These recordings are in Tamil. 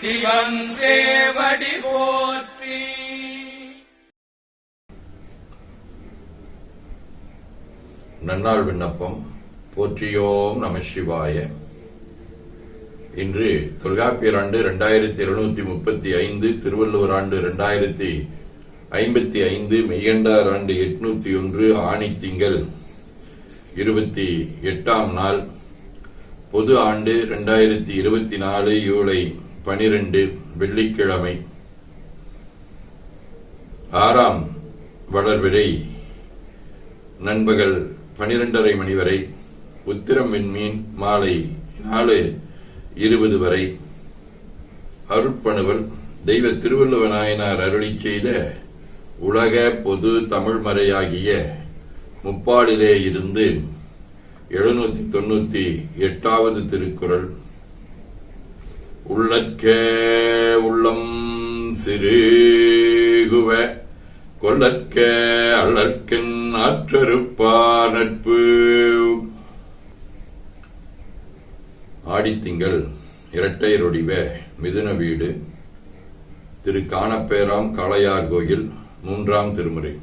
சிவன் சேவடி போற்றி. நன்னாள் விண்ணப்பம். போற்றியோம் நம சிவாய. இன்று தொல்காப்பியர் ஆண்டு இரண்டாயிரத்தி இருநூத்தி முப்பத்தி ஐந்து திருவள்ளுவர் ஆண்டு இரண்டாயிரத்தி ஐம்பத்தி ஐந்து மெய்கண்டார் ஆண்டு எட்நூத்தி ஒன்று ஆணி திங்கள் இருபத்தி எட்டாம் நாள். பொது ஆண்டு இரண்டாயிரத்தி இருபத்தி நாலு ஜூலை பனிரெண்டு வெள்ளிக்கிழமை. ஆறாம் வளர்விரை. நண்பகல் பனிரெண்டரை மணி வரை உத்திரம் விண்மீன் மாலை நாலு இருபது வரை. அருட்பணுவல் தெய்வ திருவள்ளுவ நாயனார் அருளி செய்த உலக பொது தமிழ் மறையாகிய முப்பாடிலே இருந்து எழுநூத்தி தொண்ணூத்தி எட்டாவது திருக்குறள். உள்ளற்கே உள்ளம் சிறுகுவ கொள்ளற்க அல்லற்கன் ஆற்றறுப்பார் நட்பு. ஆடித்திங்கள் இரட்டையரொடிவ மிதுன வீடு திரு காணப்பேராம் காளையார் கோயில் மூன்றாம் திருமுறை.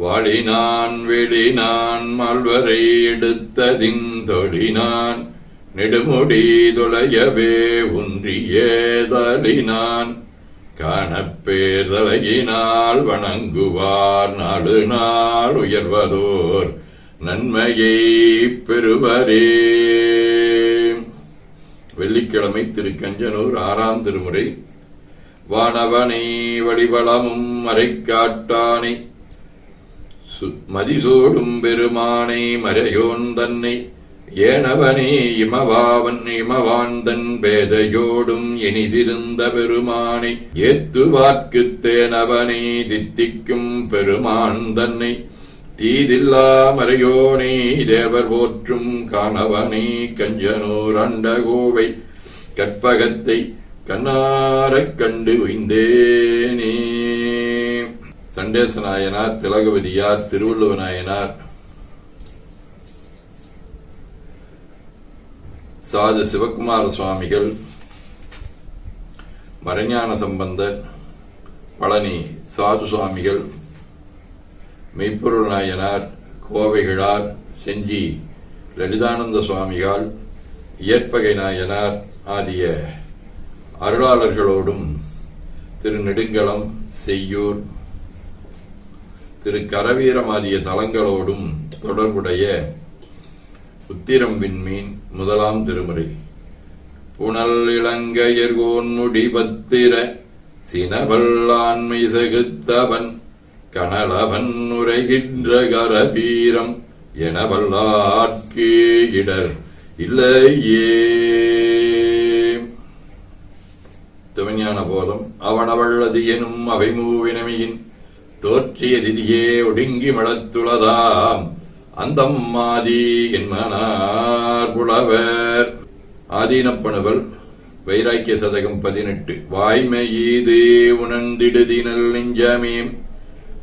வாழினான் வெளினான் மல்வரை எடுத்ததின் தொழினான் நெடுமுடி தொலையவே ஒன்றியேதலினான். காணப்பேதலையினால் வணங்குவார் நாடு நாள் உயர்வதோர் நன்மையை பெறுவரே. வெள்ளிக்கிழமை திரு கஞ்சனூர் ஆறாம் திருமுறை. வானவனை வடிவளமும் மறைக்காட்டானை. சு- பெருமானை மறையோன் தன்னை. ஏனவனே இமவாவன் இமவாந்தன் பேதையோடும் இனிதிருந்த பெருமானை ஏத்துவார்க்குத் தேனவனை தித்திக்கும் பெருமான் தன்னை. தீதில்லா மறையோனை தேவர் போற்றும் காணவனை கஞ்சனூர் அண்டகோவை கற்பகத்தை கண்ணாரக் கண்டு உய்ந்தேனே. சண்டேச நாயனார் திலகவதியார் திருவள்ளுவ நாயனார் சாது சிவகுமார சுவாமிகள் மறைஞான சம்பந்த பழனி சாது சுவாமிகள் மெய்ப்பொருள் நாயனார் கோவைகிழார் செஞ்சி லலிதானந்த சுவாமிகள் இயற்பகை நாயனார் ஆகிய அருளாளர்களோடும் திரு நெடுங்கலம் செய்யூர் திரு கரவீரம் ஆகிய தலங்களோடும் தொடர்புடைய உத்திரம் விண்மீன் முதலாம் திருமுறை. புனல் இளங்கையர்கோன் முடிபத்திர சினவல்லாண்மை சகுத்தவன் கனலவன் உரைகின்ற கரபீரம் எனவல்லாட்கு இடர் இல்லையே. துவஞான போதும் அவனவள்ளது எனும் அவை மூவினமையின் தோற்றிய திதியே ஒடுங்கி மடத்துளதாம். அந்தம்மாதி என்மனார் புலவர். ஆதீனப்பணுவல் வைராக்கிய சதகம் பதினெட்டு. வாய்மையீது உணர்ந்திடுதினல் நெஞ்சமே.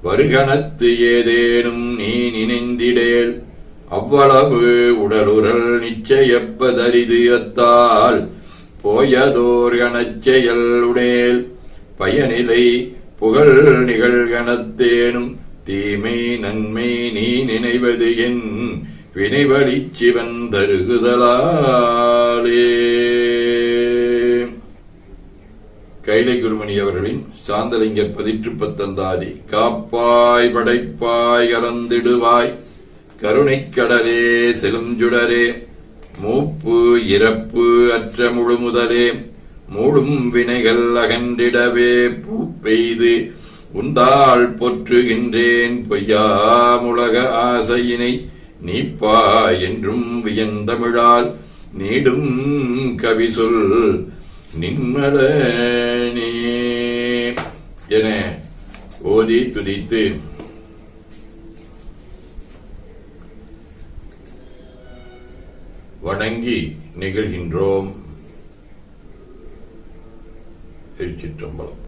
வருகணத்து ஏதேனும் நீ நினைந்திடேல். அவ்வளவு உடலுரல் நிச்சயப்பதரிது அத்தால். போயதோர் கணச்செயல் உடேல். பயனிலை புகழ் நிகழ்கணத்தேனும் தீமை நன்மை நீ நினைவது என் வினைவழிச் சிவன் தருகுதலாலே. கைலை குருமணி அவர்களின் சாந்தலிங்கர் பதிற்று பத்தந்தாதி காப்பாய் படைப்பாய் கலந்திடுவாய் கருணைக் கடலே செலுஞ்சுடரே மூப்பு இறப்பு அற்ற முழுமுதலே மூடும் வினைகள் அகன்றிடவே பூ பெய்து உந்தாள் போற்றுகின்றேன் பொய்யாமுலக ஆசையினை நீப்பா என்றும் வியந்தமிழால் நீடும் கவி சொல் நின்மலனே என ஓதி துதித்து. வணங்கி நிகழ்கின்றோம். திருச்சிற்றம்பலம்